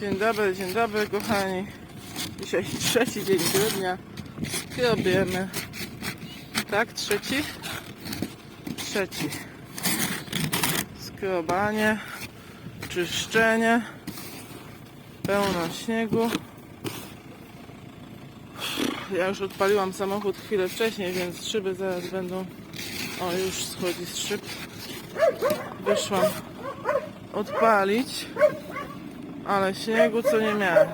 Dzień dobry, dzień dobry kochani. Dzisiaj trzeci dzień grudnia. Robiemy. Tak, trzeci? Trzeci. Skrobanie, czyszczenie, pełno śniegu. Ja już odpaliłam samochód chwilę wcześniej, więc szyby zaraz będą... O, już schodzi z szyb. Wyszłam odpalić, ale śniegu co nie miałem.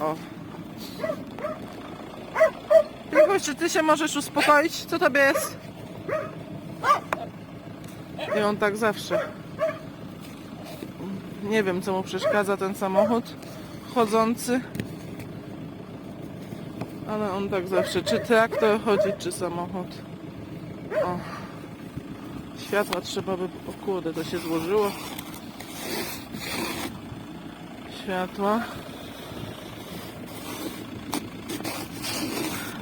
O. Pichuś, czy ty się możesz uspokoić? Co tobie jest? I on tak zawsze. Nie wiem, co mu przeszkadza ten samochód chodzący. Ale on tak zawsze, czy traktor chodzi, czy samochód. Światła trzeba by... O kurde, to się złożyło. Światła.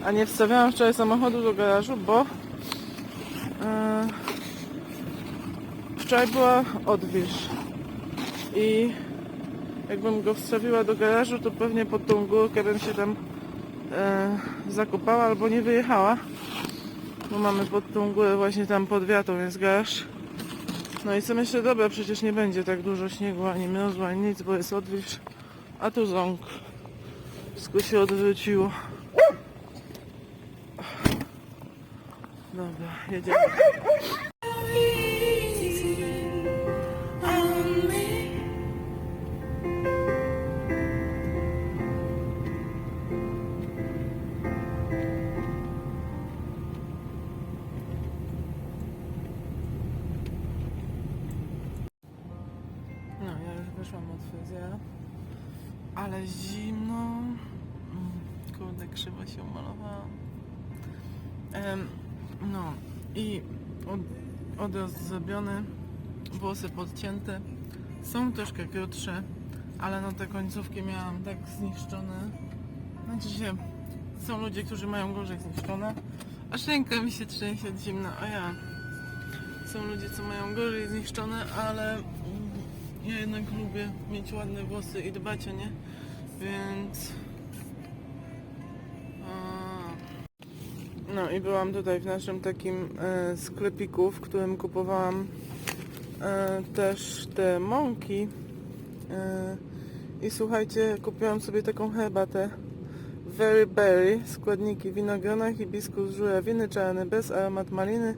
A nie wstawiałam wczoraj samochodu do garażu, bo e, wczoraj była odwilż. I jakbym go wstawiła do garażu, to pewnie pod tą górkę bym się tam e, zakopała albo nie wyjechała. Bo mamy pod tą górę właśnie tam pod wiatą jest garaż. No i co myślę, dobra, przecież nie będzie tak dużo śniegu, ani mrozu, ani nic, bo jest odwilż. A tu ząg. Wszystko się odwróciło. Dobra, jedziemy. Odrost zrobiony, włosy podcięte. Są troszkę krótsze, ale no te końcówki miałam tak zniszczone. Znaczy się, są ludzie, którzy mają gorzej zniszczone. Aż ręka mi się trzęsie zimna, a ja. Są ludzie, co mają gorzej zniszczone, ale ja jednak lubię mieć ładne włosy i dbać o nie, więc... No i byłam tutaj w naszym takim e, sklepiku, w którym kupowałam e, też te mąki. E, I słuchajcie, kupiłam sobie taką herbatę Very Berry, składniki winogrona, hibiskus, żurawiny, czarny bez, aromat maliny,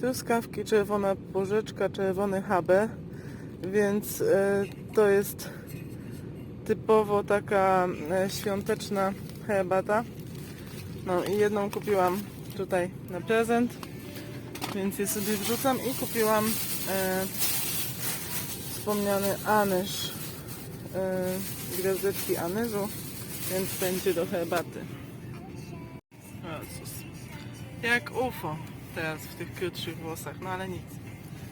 truskawki, czerwona porzeczka, czerwony habę, więc e, to jest typowo taka e, świąteczna herbata. No i jedną kupiłam tutaj na prezent, więc je sobie wrzucam i kupiłam e, wspomniany anyż, e, gwiazdeczki anyżu, więc będzie do herbaty. Jezus. Jak UFO teraz w tych krótszych włosach, no ale nic.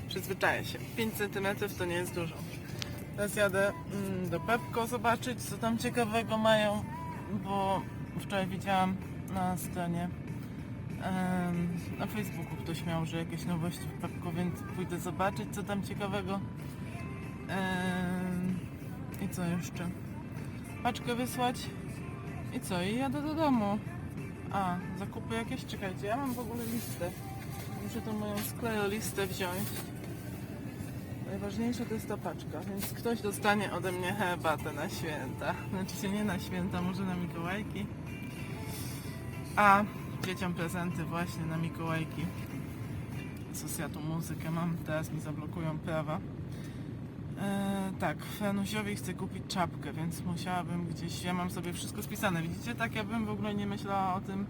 Przyzwyczaję się. 5 cm to nie jest dużo. Teraz jadę mm, do Pepko zobaczyć, co tam ciekawego mają, bo wczoraj widziałam na stronie na Facebooku ktoś miał, że jakieś nowości w Pepko, więc pójdę zobaczyć, co tam ciekawego. I co jeszcze? Paczkę wysłać. I co? I jadę do domu. A, zakupy jakieś? Czekajcie, ja mam w ogóle listę. Muszę tą moją sklerolistę wziąć. Najważniejsza to jest ta paczka, więc ktoś dostanie ode mnie herbatę na święta. Znaczy się nie na święta, może na Mikołajki. A dzieciom prezenty właśnie na Mikołajki. Co ja tu muzykę mam, teraz mi zablokują prawa. E, tak, Franusiowi chcę kupić czapkę, więc musiałabym gdzieś, ja mam sobie wszystko spisane. Widzicie, tak ja bym w ogóle nie myślała o tym,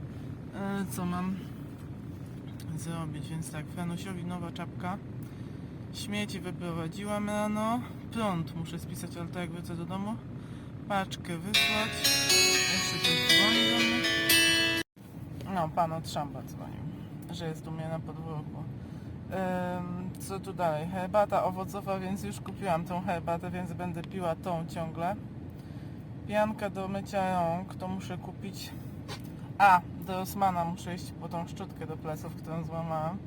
e, co mam zrobić, więc tak, Franusiowi nowa czapka. Śmieci wyprowadziłam rano. Prąd muszę spisać, ale to jak wrócę do domu. Paczkę wysłać. Jeszcze ktoś dzwoni do mnie. No, pan od szamba dzwonił, że jest u mnie na podwórku. Em, co tu dalej? Herbata owocowa, więc już kupiłam tą herbatę, więc będę piła tą ciągle. Pianka do mycia rąk, to muszę kupić. A, do Osmana muszę iść po tą szczotkę do pleców, którą złamałam.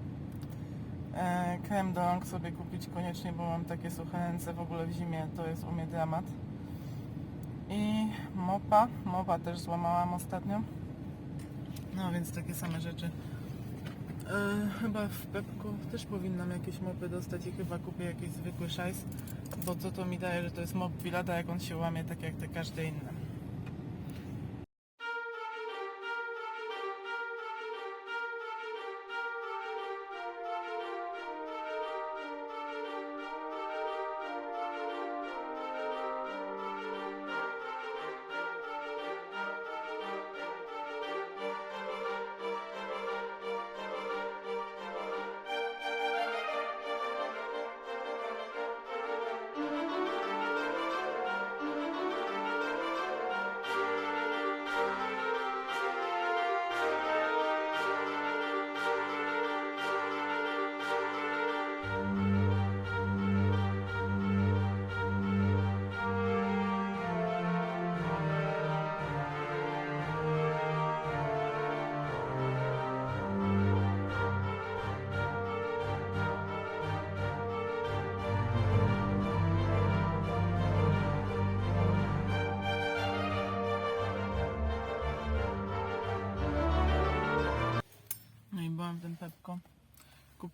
E, krem do rąk sobie kupić koniecznie, bo mam takie suche ręce w ogóle w zimie, to jest u mnie dramat. I mopa, mopa też złamałam ostatnio. No więc takie same rzeczy. E, chyba w Pepku też powinnam jakieś mopy dostać i chyba kupię jakiś zwykły szajs, bo co to mi daje, że to jest mop Wilada, jak on się łamie tak jak te każde inne.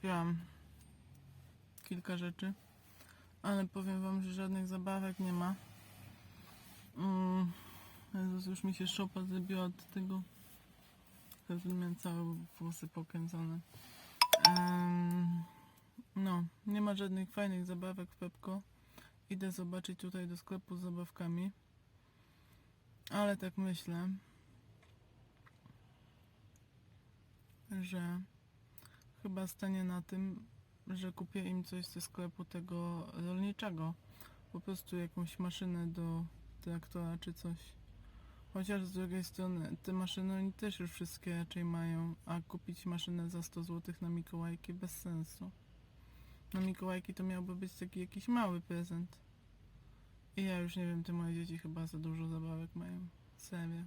Kupiłam kilka rzeczy, ale powiem wam, że żadnych zabawek nie ma. Mm, Jezus, już mi się szopa zrobiła od tego. Każdy miałem całe włosy pokręcone. Em, no, nie ma żadnych fajnych zabawek w Pepko. Idę zobaczyć tutaj do sklepu z zabawkami. Ale tak myślę, że chyba stanie na tym, że kupię im coś ze sklepu tego rolniczego. Po prostu jakąś maszynę do traktora czy coś. Chociaż z drugiej strony te maszyny oni też już wszystkie raczej mają, a kupić maszynę za 100 zł na Mikołajki bez sensu. Na Mikołajki to miałby być taki jakiś mały prezent. I ja już nie wiem, te moje dzieci chyba za dużo zabawek mają. Serio.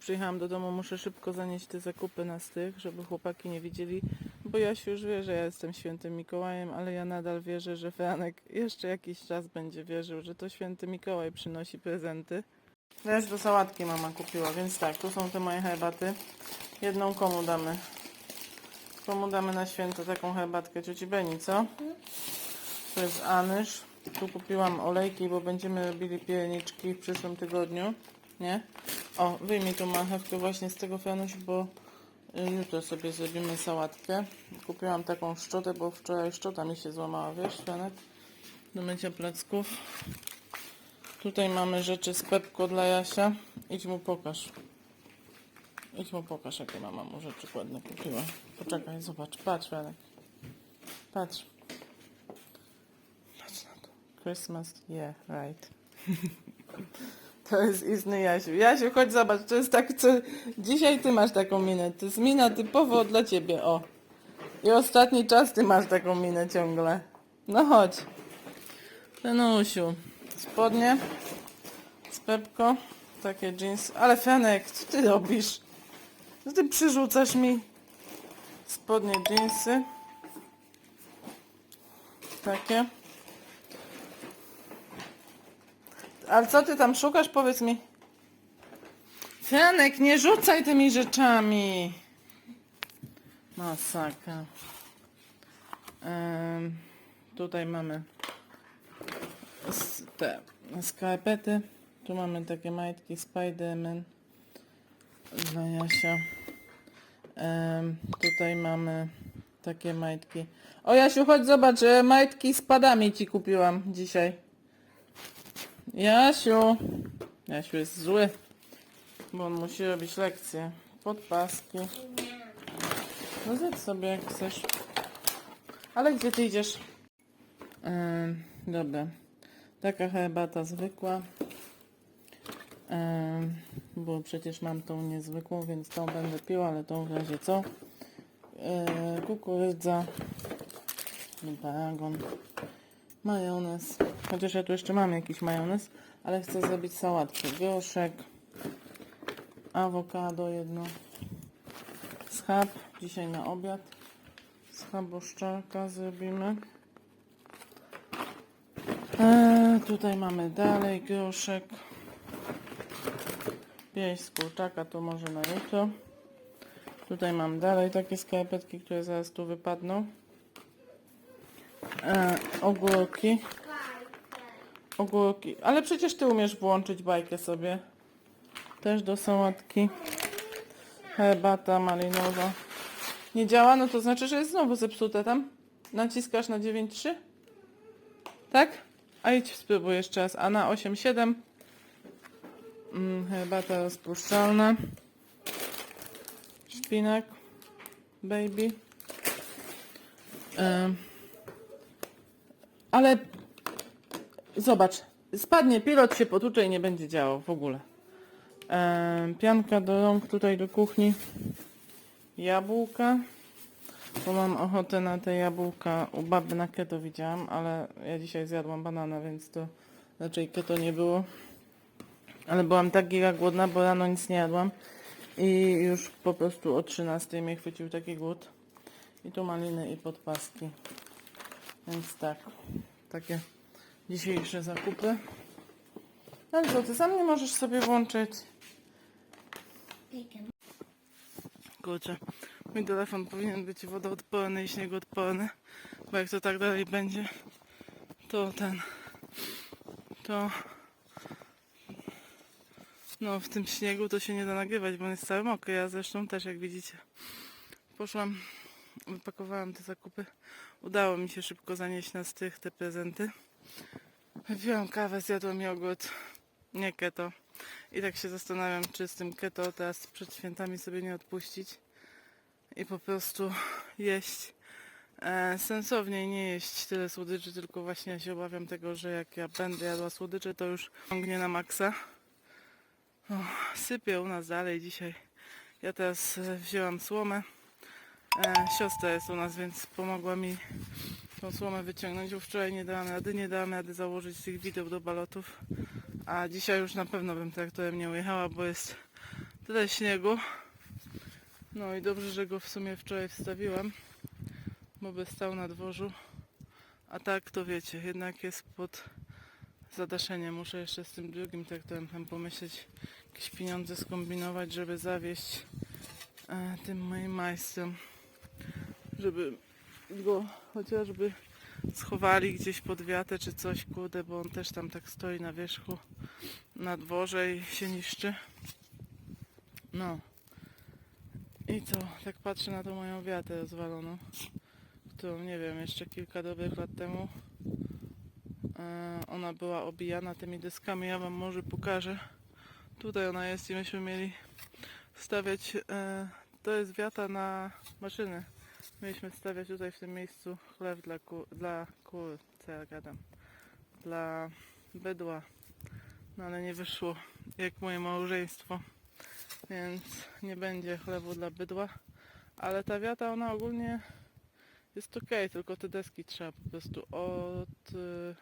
Przyjechałam do domu, muszę szybko zanieść te zakupy na stych, żeby chłopaki nie widzieli, bo Jasiu już wie, że ja jestem świętym Mikołajem, ale ja nadal wierzę, że Franek jeszcze jakiś czas będzie wierzył, że to święty Mikołaj przynosi prezenty. Teraz do sałatki mama kupiła, więc tak, tu są te moje herbaty. Jedną komu damy? Komu damy na święto taką herbatkę cioci Beni, co? To jest anyż. Tu kupiłam olejki, bo będziemy robili pierniczki w przyszłym tygodniu. Nie? O, wyjmij tą marchewkę właśnie z tego Franuś, bo y, jutro sobie zrobimy sałatkę. Kupiłam taką szczotę, bo wczoraj szczota mi się złamała, wiesz, Franek? Do mycia placków. Tutaj mamy rzeczy z Pepko dla Jasia. Idź mu pokaż. Idź mu pokaż, jakie mama mu rzeczy ładne kupiła. Poczekaj, zobacz. Patrz, Franek. Patrz. Patrz na to. Christmas, yeah, right. To jest istny Jasiu. Jasiu, chodź zobacz, to jest tak, co... Dzisiaj ty masz taką minę. To jest mina typowo dla ciebie, o. I ostatni czas ty masz taką minę ciągle. No chodź. Tenusiu. Spodnie. z Pepko. Takie jeans. Ale Fenek, co ty robisz? Co ty przyrzucasz mi? Spodnie jeansy. Takie. Ale co ty tam szukasz? Powiedz mi. Fenek, nie rzucaj tymi rzeczami. Masakra. Tutaj mamy te skarpety. Tu mamy takie majtki Spiderman dla Jasia. Tutaj mamy takie majtki. O Jasiu, chodź zobacz, e, majtki z padami ci kupiłam dzisiaj. Jasiu. Jasiu jest zły, bo on musi robić lekcje. Podpaski. No zjedz sobie jak chcesz. Ale gdzie ty idziesz? Em, dobra. Taka herbata zwykła. Bo przecież mam tą niezwykłą, więc tą będę piła, ale tą w razie co. E, kukurydza. Paragon. Majonez. Chociaż ja tu jeszcze mam jakiś majonez, ale chcę zrobić sałatkę. Groszek. Awokado jedno. Schab. Dzisiaj na obiad. Schaboszczarka zrobimy. E, tutaj mamy dalej groszek. Pięć z kurczaka to może na jutro. Tutaj mam dalej takie skarpetki, które zaraz tu wypadną. E, ogórki. Ogórki. Ale przecież ty umiesz włączyć bajkę sobie. Też do sałatki. Herbata malinowa. Nie działa? No to znaczy, że jest znowu zepsute tam. Naciskasz na 9.3? Tak? A idź spróbuj jeszcze raz. A na 8.7 mm, herbata rozpuszczalna. Szpinak. Baby. Em, ale zobacz, spadnie pilot się potłucze i nie będzie działał w ogóle. Em, pianka do rąk tutaj do kuchni. Jabłka. Bo mam ochotę na te jabłka. U baby na keto widziałam, ale ja dzisiaj zjadłam banana, więc to raczej keto nie było. Ale byłam tak giga głodna, bo rano nic nie jadłam. I już po prostu o 13 mnie chwycił taki głód. I tu maliny i podpaski. Więc tak, takie dzisiejsze zakupy. Ale co, ty sam nie możesz sobie włączyć? Kurczę, mój telefon powinien być wodoodporny i śniegoodporny, bo jak to tak dalej będzie, to ten, to no w tym śniegu to się nie da nagrywać, bo on jest cały mokry, ja zresztą też jak widzicie. Poszłam, wypakowałam te zakupy, udało mi się szybko zanieść na strych te prezenty. Wypiłam kawę, zjadłam jogurt, nie keto. I tak się zastanawiam, czy z tym keto teraz przed świętami sobie nie odpuścić i po prostu jeść e, sensowniej, nie jeść tyle słodyczy, tylko właśnie ja się obawiam tego, że jak ja będę jadła słodycze, to już ciągnie na maksa. O, u nas dalej dzisiaj. Ja teraz e, wzięłam słomę. E, siostra jest u nas, więc pomogła mi tą słomę wyciągnąć, bo wczoraj nie dałam rady, nie dałam rady założyć tych wideł do balotów. A dzisiaj już na pewno bym traktorem nie ujechała, bo jest tyle śniegu. No i dobrze, że go w sumie wczoraj wstawiłam, bo by stał na dworzu. A tak to wiecie, jednak jest pod zadaszeniem. Muszę jeszcze z tym drugim traktorem tam pomyśleć, jakieś pieniądze skombinować, żeby zawieść e, tym moim majstrem, żeby go chociażby schowali gdzieś pod wiatę czy coś, kurde, bo on też tam tak stoi na wierzchu na dworze i się niszczy. No. I co? Tak patrzę na tą moją wiatę rozwaloną, którą nie wiem, jeszcze kilka dobrych lat temu e, ona była obijana tymi deskami. Ja wam może pokażę. Tutaj ona jest i myśmy mieli stawiać. E, to jest wiata na maszyny. Mieliśmy stawiać tutaj w tym miejscu chleb dla, ku, dla kur, co ja gadam, dla bydła, no ale nie wyszło jak moje małżeństwo, więc nie będzie chlebu dla bydła, ale ta wiata ona ogólnie jest ok, tylko te deski trzeba po prostu od, y,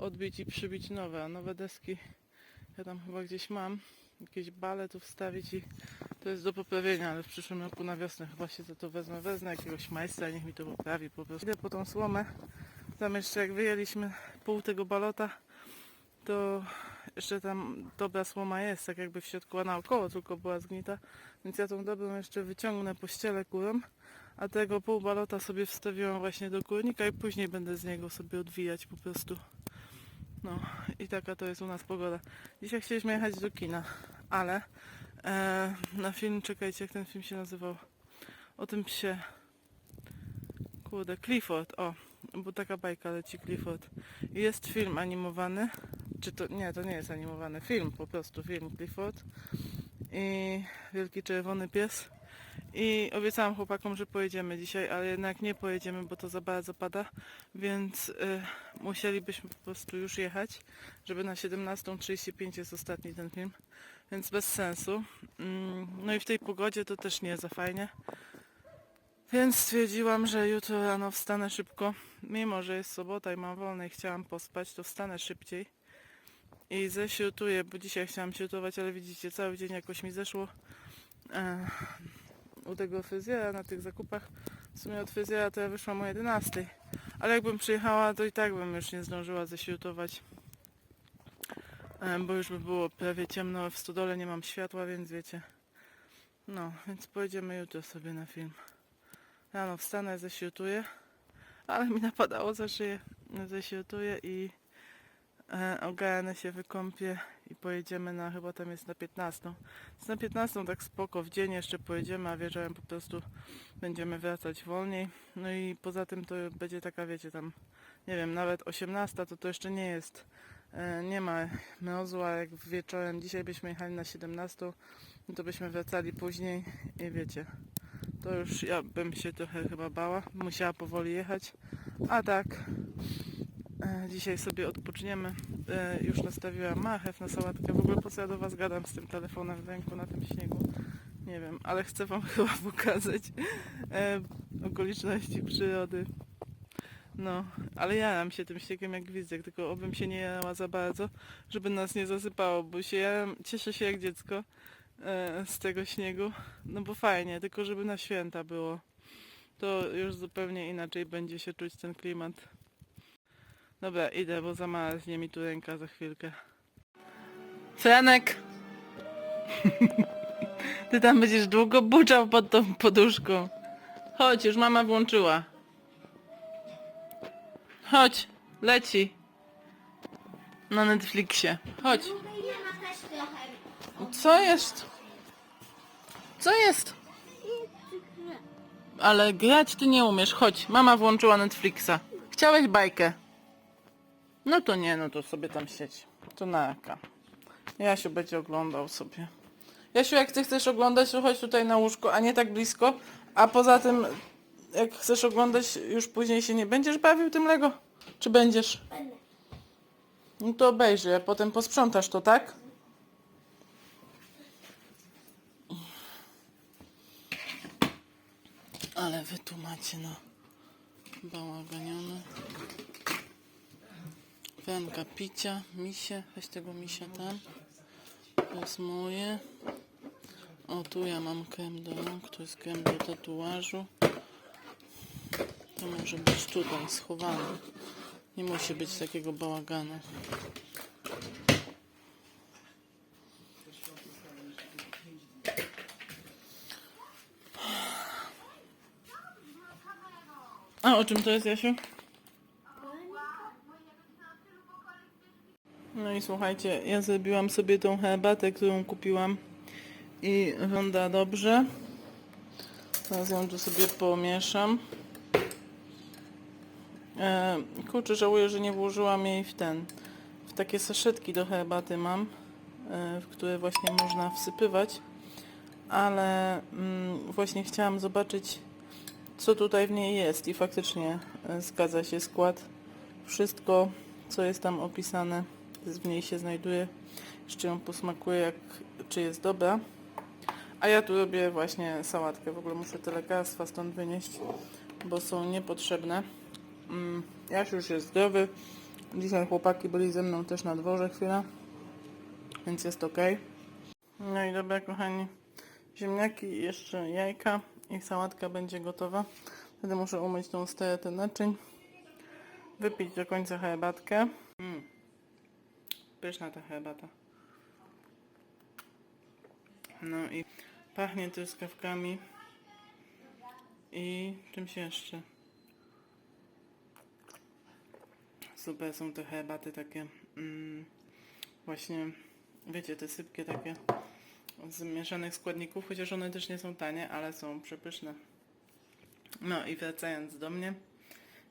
odbić i przybić nowe, a nowe deski Ja tam chyba gdzieś mam jakieś bale tu wstawić i to jest do poprawienia, ale w przyszłym roku na wiosnę chyba się za to wezmę. Wezmę jakiegoś majstra, niech mi to poprawi po prostu. Idę po tą słomę. Tam jeszcze jak wyjęliśmy pół tego balota, to jeszcze tam dobra słoma jest, tak jakby w środku, a naokoło tylko była zgnita. Więc ja tą dobrą jeszcze wyciągnę po ściele kurą, a tego pół balota sobie wstawiłam właśnie do kurnika i później będę z niego sobie odwijać po prostu. No i taka to jest u nas pogoda. Dzisiaj chcieliśmy jechać do kina, ale e, na film, czekajcie jak ten film się nazywał, o tym psie, kurde, Clifford, o, bo taka bajka leci Clifford. Jest film animowany, czy to, nie, to nie jest animowany, film po prostu, film Clifford i Wielki Czerwony Pies. I obiecałam chłopakom, że pojedziemy dzisiaj, ale jednak nie pojedziemy, bo to za bardzo pada, więc y, musielibyśmy po prostu już jechać, żeby na 17.35 jest ostatni ten film, więc bez sensu. Mm, No i w tej pogodzie to też nie za fajnie. Więc stwierdziłam, że jutro rano wstanę szybko, mimo że jest sobota i mam wolne i chciałam pospać, to wstanę szybciej i ześrutuję, bo dzisiaj chciałam śrutować, ale widzicie, cały dzień jakoś mi zeszło. E, u tego fryzjera na tych zakupach. W sumie od fryzjera to ja wyszłam o 11. Ale jakbym przyjechała, to i tak bym już nie zdążyła ześrutować. Bo już by było prawie ciemno w stodole, nie mam światła, więc wiecie. No, więc pojedziemy jutro sobie na film. Rano wstanę, ześrutuję. Ale mi napadało za szyję. Ześrutuję i ogarnę się, wykąpię i pojedziemy na, chyba tam jest na 15. Jest na 15 tak spoko, w dzień jeszcze pojedziemy, a wieczorem po prostu będziemy wracać wolniej. No i poza tym to będzie taka, wiecie, tam, nie wiem, nawet 18 to to jeszcze nie jest, e, nie ma mrozu, a jak wieczorem, dzisiaj byśmy jechali na 17, no to byśmy wracali później i wiecie, to już ja bym się trochę chyba bała, musiała powoli jechać, a tak E, Dzisiaj sobie odpoczniemy. E, Już nastawiłam marchew na sałatkę. W ogóle po co ja do Was gadam z tym telefonem w ręku na tym śniegu? Nie wiem, ale chcę Wam chyba pokazać e, okoliczności przyrody. No, ale jaram się tym śniegiem jak gwizdek, tylko obym się nie jarała za bardzo, żeby nas nie zasypało, bo się jaram, cieszę się jak dziecko e, z tego śniegu, no bo fajnie, tylko żeby na święta było. To już zupełnie inaczej będzie się czuć ten klimat. Dobra, idę, bo zamarznie mi tu ręka za chwilkę. Franek! Ty tam będziesz długo buczał pod tą poduszką. Chodź, już mama włączyła. Chodź, leci. Na Netflixie. Chodź. Co jest? Co jest? Ale grać ty nie umiesz. Chodź, mama włączyła Netflixa. Chciałeś bajkę? No to nie, no to sobie tam siedź. To na jaka. Jasiu będzie oglądał sobie. Jasiu, jak ty chcesz oglądać, to chodź tutaj na łóżko, a nie tak blisko. A poza tym, jak chcesz oglądać, już później się nie będziesz bawił tym Lego? Czy będziesz? Będę. No to obejrzyj, a potem posprzątasz to, tak? Ale wy tu macie no bałaganione. Wenka picia, misie, weź tego misia tam. To jest moje. O, tu ja mam krem do rąk, to jest krem do tatuażu. To może być tutaj schowane. Nie musi być takiego bałaganu. A o czym to jest, Jasiu? No i słuchajcie, ja zrobiłam sobie tą herbatę, którą kupiłam i wygląda dobrze. Teraz ją tu sobie pomieszam. E, kurczę, żałuję, że nie włożyłam jej w ten, w takie saszetki do herbaty mam, e, w które właśnie można wsypywać, ale mm, właśnie chciałam zobaczyć, co tutaj w niej jest i faktycznie e, zgadza się skład. Wszystko, co jest tam opisane, w niej się znajduje. Jeszcze ją posmakuję, jak, czy jest dobra. A ja tu robię właśnie sałatkę. W ogóle muszę te lekarstwa stąd wynieść, bo są niepotrzebne. Mm, Jaś już jest zdrowy. Dzisiaj chłopaki byli ze mną też na dworze chwilę. Więc jest ok. No i dobra, kochani. Ziemniaki jeszcze jajka i sałatka będzie gotowa. Wtedy muszę umyć tą stertę naczyń. Wypić do końca herbatkę. Pyszna ta herbata. No i pachnie truskawkami. I czymś jeszcze. Super są te herbaty takie. Mm, właśnie, wiecie, te sypkie takie z mieszanych składników, chociaż one też nie są tanie, ale są przepyszne. No i wracając do mnie,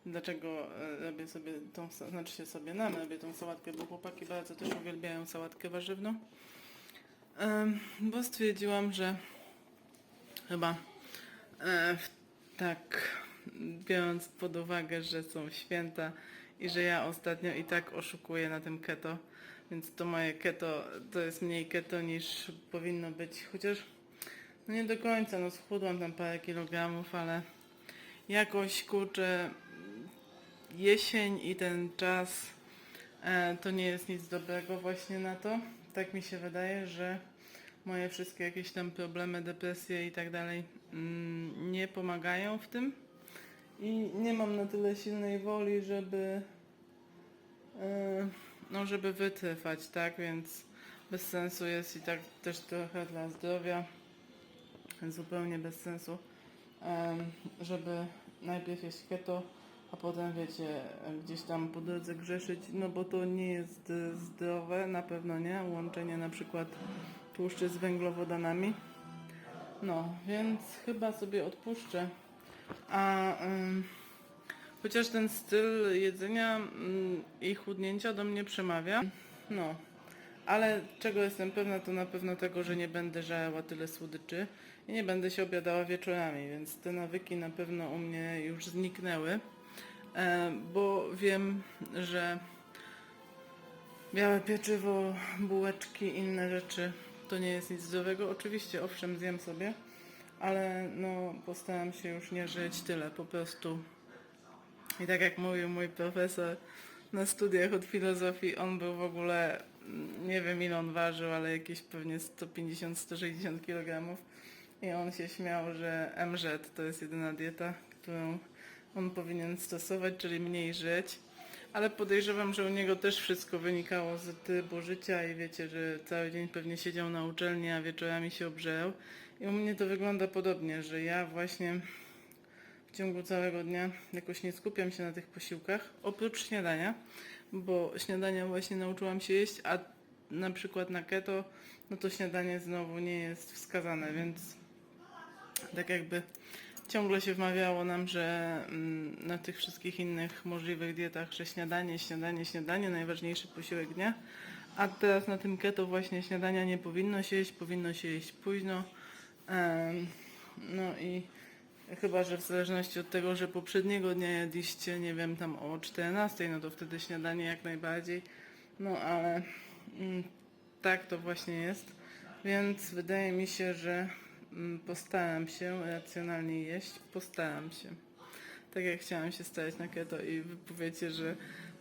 dlaczego e, robię sobie tą, znaczy się sobie nam robię tą sałatkę, bo chłopaki bardzo też uwielbiają sałatkę warzywną. Bo stwierdziłam, że chyba e, tak biorąc pod uwagę, że są święta i że ja ostatnio i tak oszukuję na tym keto, więc to moje keto to jest mniej keto niż powinno być, chociaż no nie do końca, no schudłam tam parę kilogramów, ale jakoś kurczę jesień i ten czas e, to nie jest nic dobrego właśnie na to. Tak mi się wydaje, że moje wszystkie jakieś tam problemy, depresje i tak dalej mm, nie pomagają w tym. I nie mam na tyle silnej woli, żeby e, no żeby wytrwać, tak? Więc bez sensu jest i tak też trochę dla zdrowia. Zupełnie bez sensu, żeby najpierw jeść keto, a potem wiecie, gdzieś tam po drodze grzeszyć, no bo to nie jest e, zdrowe, na pewno nie, łączenie na przykład tłuszczy z węglowodanami. No, więc chyba sobie odpuszczę. A ym, chociaż ten styl jedzenia ym, i chudnięcia do mnie przemawia, no. Ale czego jestem pewna, to na pewno tego, że nie będę żarła tyle słodyczy i nie będę się obiadała wieczorami, więc te nawyki na pewno u mnie już zniknęły, bo wiem, że białe pieczywo, bułeczki, inne rzeczy to nie jest nic zdrowego. Oczywiście, owszem, zjem sobie, ale no postaram się już nie żyć tyle, po prostu. I tak jak mówił mój profesor na studiach od filozofii, on był w ogóle, nie wiem ile on ważył, ale jakieś pewnie 150-160 kg. I on się śmiał, że MZ to jest jedyna dieta, którą on powinien stosować, czyli mniej żyć. Ale podejrzewam, że u niego też wszystko wynikało z trybu życia i wiecie, że cały dzień pewnie siedział na uczelni, a wieczorami się obżerał. I u mnie to wygląda podobnie, że ja właśnie w ciągu całego dnia jakoś nie skupiam się na tych posiłkach, oprócz śniadania, bo śniadania właśnie nauczyłam się jeść, a na przykład na keto, no to śniadanie znowu nie jest wskazane, więc tak jakby ciągle się wmawiało nam, że mm, na tych wszystkich innych możliwych dietach, że śniadanie, śniadanie, śniadanie, najważniejszy posiłek dnia, a teraz na tym keto właśnie śniadania nie powinno się jeść, powinno się jeść późno. No i chyba, że w zależności od tego, że poprzedniego dnia jedliście, nie wiem, tam o 14, no to wtedy śniadanie jak najbardziej. No ale mm, tak to właśnie jest. Więc wydaje mi się, że postaram się racjonalnie jeść. Postaram się. Tak jak chciałam się stać na keto i powiecie, że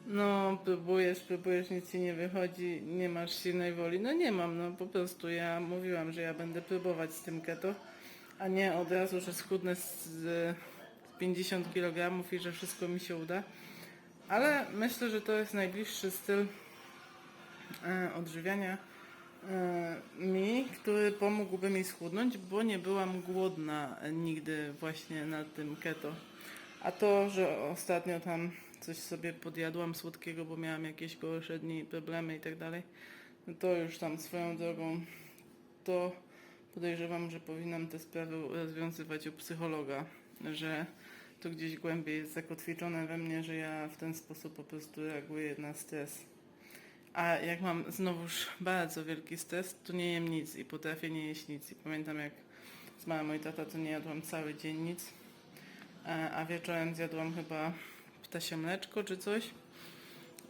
no próbujesz, próbujesz, nic ci nie wychodzi, nie masz silnej woli. No nie mam, no po prostu ja mówiłam, że ja będę próbować z tym keto, a nie od razu, że schudnę z, z 50 kg i że wszystko mi się uda. Ale myślę, że to jest najbliższy styl e, odżywiania mi, który pomógłby mi schudnąć, bo nie byłam głodna nigdy właśnie na tym keto. A to, że ostatnio tam coś sobie podjadłam słodkiego, bo miałam jakieś gorsze dni, problemy i tak dalej, no to już tam swoją drogą, to podejrzewam, że powinnam te sprawy rozwiązywać u psychologa, że to gdzieś głębiej jest zakotwiczone we mnie, że ja w ten sposób po prostu reaguję na stres. A jak mam znowuż bardzo wielki stres, to nie jem nic i potrafię nie jeść nic. I pamiętam jak zmarł mój tata, to nie jadłam cały dzień nic, a wieczorem zjadłam chyba ptasie mleczko czy coś.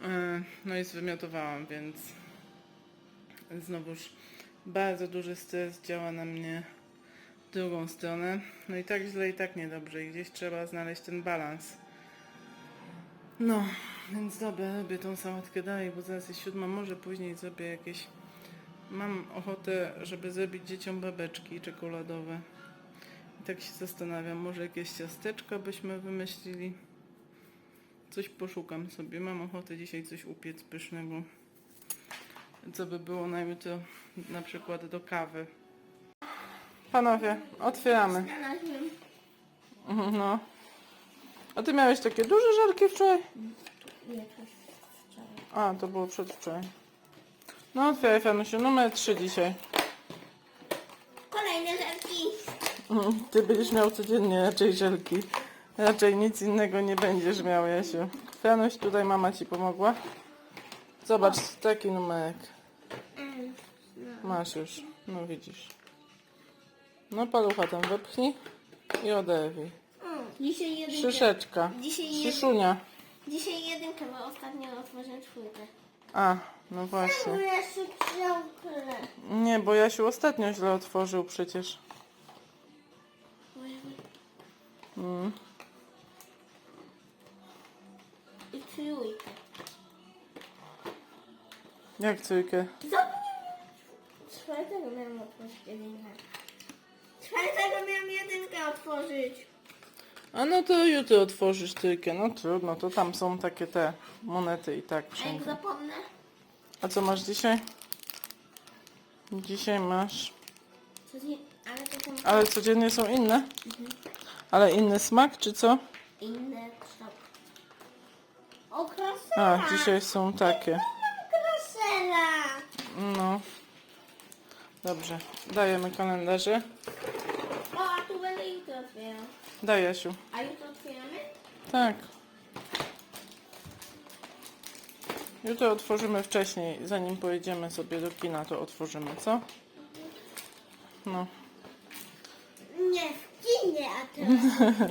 E, No i zwymiotowałam, więc znowuż bardzo duży stres działa na mnie drugą stronę. No i tak źle i tak niedobrze i gdzieś trzeba znaleźć ten balans. No, więc dobra, robię tą sałatkę dalej, bo zaraz jest siódma, może później zrobię jakieś Mam ochotę, żeby zrobić dzieciom babeczki czekoladowe. I tak się zastanawiam, może jakieś ciasteczka byśmy wymyślili. Coś poszukam sobie. Mam ochotę dzisiaj coś upiec pysznego. Co by było na jutro, na przykład do kawy. Panowie, otwieramy. Mhm, No. A ty miałeś takie duże żelki wczoraj? Wczoraj. A, to było przedwczoraj. No otwieraj Fanusiu, numer 3 dzisiaj. Kolejne rzeczy. Mhm, Ty będziesz miał codziennie raczej żelki. Raczej nic innego nie będziesz miał, Jasiu. Fanuś, tutaj mama ci pomogła. Zobacz, taki numerek. Mm, Masz już, no widzisz. No palucha tam wepchnij i oderwij. Mm, Dzisiaj jedynkę. Szyszeczka. Dzisiaj Szyszunia. Dzisiaj jedynkę, bo ostatnio otworzyłem czwórkę. A, no właśnie. jeszcze ciągle. Nie, bo Jasiu ostatnio źle otworzył przecież. Mm. I trójkę. Jak trójkę? Czwartego miałam otworzyć jedynkę. Czwartego miałam jedynkę otworzyć. A no to jutro otworzysz trójkę. No trudno, to tam są takie te monety i tak A jak wszędzie. zapomnę? A co masz dzisiaj? Dzisiaj masz. To nie, ale to są Ale codziennie są inne? Ale inny smak, czy co? inne kształty. O, A, krasela! dzisiaj są takie. Krasela! No. Dobrze, dajemy kalendarze. O, a tu będę jutro otwierał. Daj Jasiu. A jutro otwieramy? Tak. Jutro otworzymy wcześniej, zanim pojedziemy sobie do kina, to otworzymy, co? No. Nie, w kinie, a teraz.